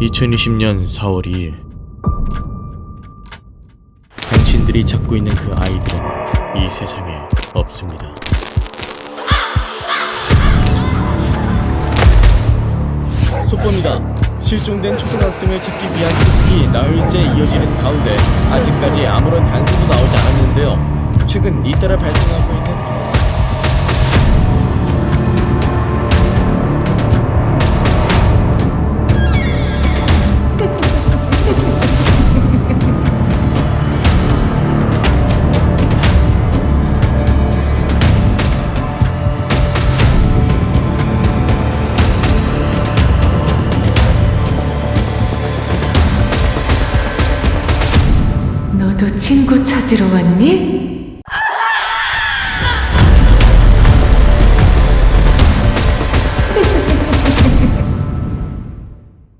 2020년 4월 2일 당신들이 찾고 있는 그 아이들은 이 세상에 없습니다. 속보입니다. 실종된 초등학생을 찾기 위한 수색이 나흘째 이어지는 가운데 아직까지 아무런 단서도 나오지 않았는데요. 최근 잇따라 발생하고 있는 너도 친구 찾으러 왔니?